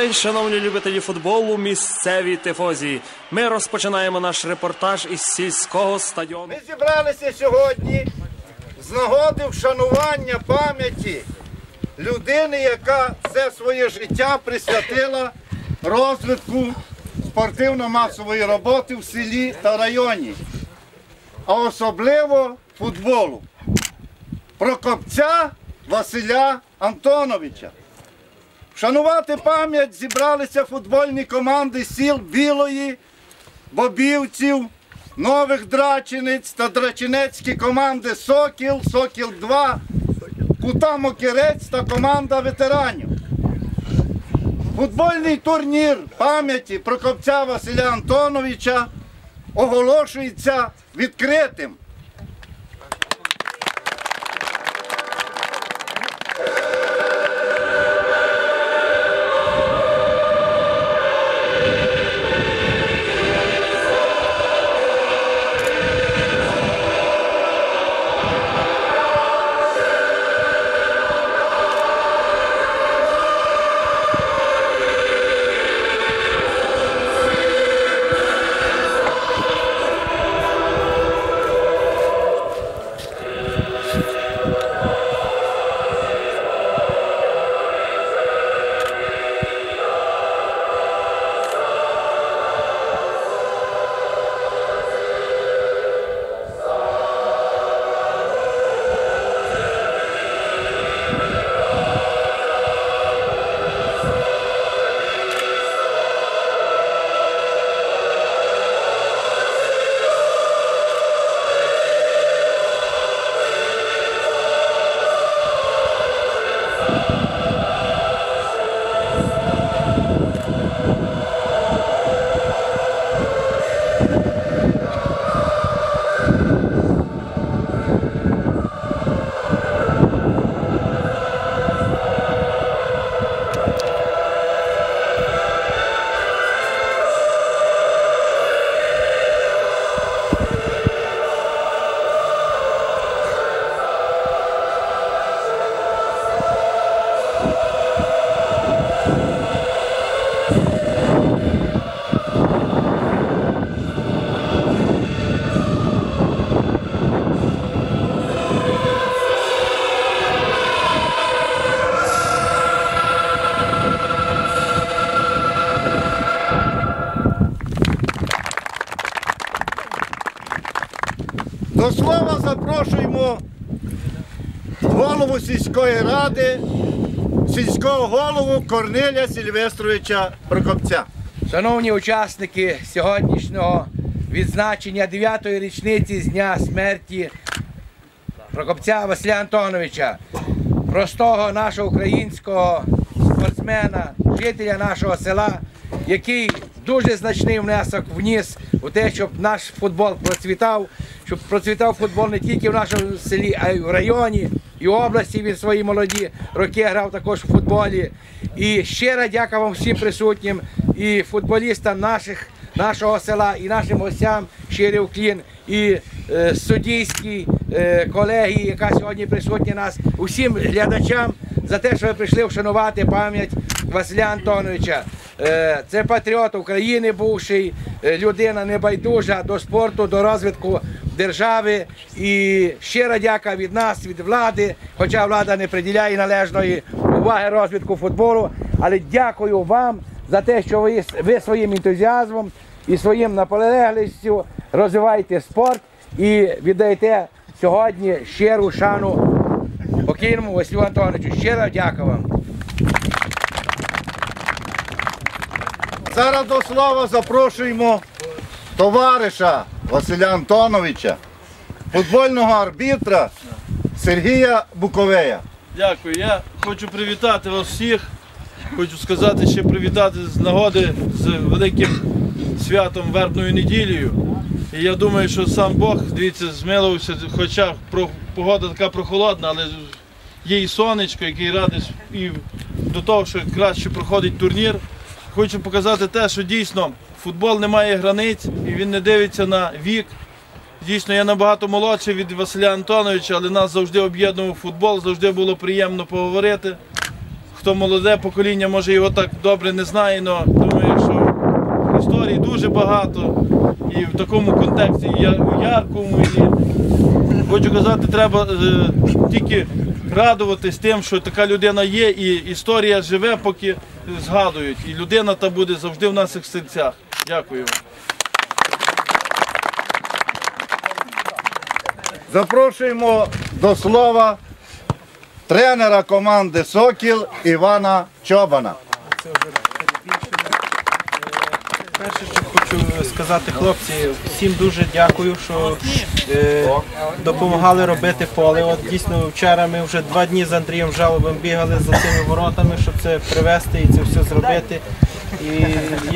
День, шановні любителі футболу, місцеві тифозі. Ми розпочинаємо наш репортаж із сільського стадіону. Ми зібралися сьогодні з нагоди вшанування пам'яті людини, яка все своє життя присвятила розвитку спортивно-масової роботи в селі та районі, а особливо футболу. Прокопця Василя Антоновича. Вшанувати пам'ять зібралися футбольні команди сіл Білої, Бобівців, Нових Драчениць та драченецькі команди Сокіл, Сокіл 2, Кута Мокірець та команда ветеранів. Футбольний турнір пам'яті Прокопця Василя Антоновича оголошується відкритим. До слова запрошуємо голову сільської ради, сільського голову Корнеля Сільвестровича Прокопця. Шановні учасники сьогоднішнього відзначення 9-ї річниці з дня смерті Прокопця Василя Антоновича, простого нашого українського спортсмена, жителя нашого села, який дуже значний внесок вніс у те, щоб наш футбол процвітав, щоб процвітав футбол не тільки в нашому селі, а й в районі і області. Він свої молоді роки грав також у футболі. І щира дяка вам всім присутнім і футболістам наших, нашого села, і нашим гостям щирий уклін, і е, суддійській е, колегії, яка сьогодні присутня нас, усім глядачам за те, що ви прийшли вшанувати пам'ять Василя Антоновича. Е, Це патріот України, бувший е, людина небайдужа до спорту, до розвитку держави. І щира дяка від нас, від влади, хоча влада не приділяє належної уваги розвитку футболу. Але дякую вам за те, що ви, ви своїм ентузіазмом і своїм наполеглістю розвиваєте спорт і віддаєте сьогодні щиру шану покійному Василю Антоновичу. Щиро дякую вам. Зараз до слова запрошуємо товариша Василя Антоновича, футбольного арбітра Сергія Буковея. Дякую. Я хочу привітати вас всіх. Хочу сказати, ще привітати з нагоди з великим святом вербною неділею. І я думаю, що сам Бог, дивіться, змилувався, хоча погода така прохолодна, але є і сонечко, який радий і до того, що краще проходить турнір. Хочу показати те, що дійсно футбол не має границь і він не дивиться на вік. Дійсно, я набагато молодший від Василя Антоновича, але нас завжди об'єднував футбол, завжди було приємно поговорити. хто молоде покоління, може його так добре не знає, але думаю, що історій дуже багато. І в такому контексті я- яркому. І хочу казати, треба е, тільки радуватись тим, що така людина є, і історія живе, поки згадують. І людина та буде завжди в наших серцях. Дякую. Запрошуємо до слова тренера команди Сокіл Івана Чобана. Перше, що хочу сказати, хлопці, всім дуже дякую, що е, допомагали робити поле. От дійсно вчора ми вже два дні з Андрієм Жалобом бігали за цими воротами, щоб це привезти і це все зробити. І,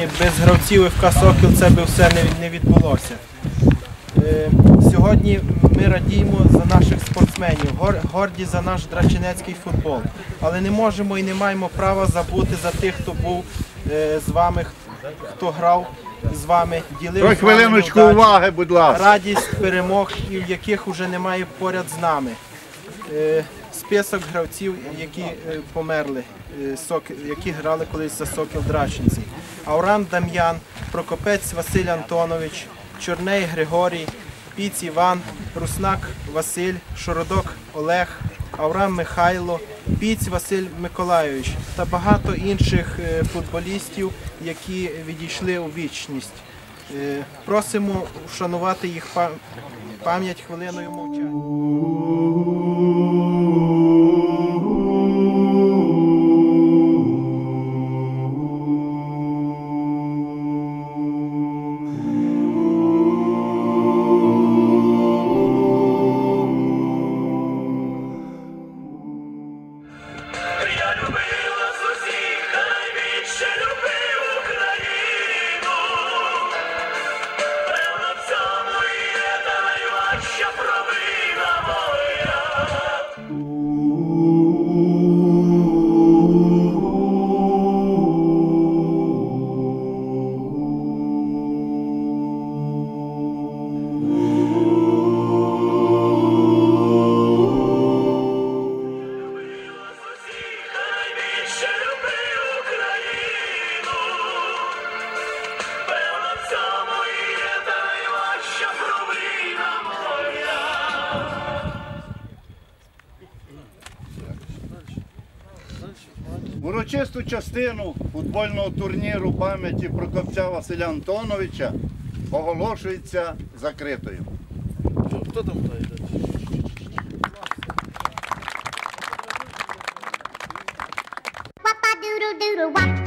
і без гравців ФК Сокіл це би все не відбулося. Е, Сьогодні ми радіємо за наших спортсменів, гор- горді за наш драчинецький футбол. Але не можемо і не маємо права забути за тих, хто був е, з вами, хто грав з вами, ділив з вами уваги, будь ласка. радість перемог, і в яких вже немає поряд з нами. Е, Список гравців, які е, померли, е, Сок- які грали колись за Сокіл Драчинці. Ауран Дам'ян, Прокопець Василь Антонович, Чорней Григорій, Піць Іван, Руснак Василь, Шородок Олег, Аврам Михайло, Піць Василь Миколайович та багато інших е, футболістів, які відійшли у вічність. Е, Просимо вшанувати їх пам'ять хвилиною мовчання. Урочисту частину футбольного турніру пам'яті Прокопця Василя Антоновича оголошується закритою. Хто там Папа дуру дуру